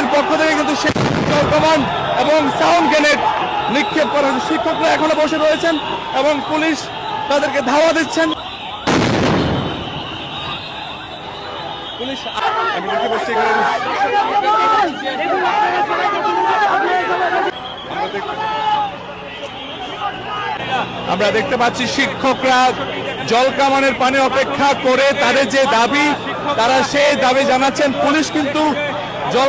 পুলিশের পক্ষ থেকে কিন্তু কমান্ড এবং সাউন্ড গ্রেনেড নিক্ষেপ করা হয়েছে শিক্ষকরা এখনও বসে রয়েছেন এবং পুলিশ তাদেরকে ধাওয়া দিচ্ছেন। আমরা দেখতে পাচ্ছি শিক্ষকরা জল কামানের পানি অপেক্ষা করে তাদের যে দাবি, তারা সেই দাবি জানাচ্ছেন। পুলিশ কিন্তু জল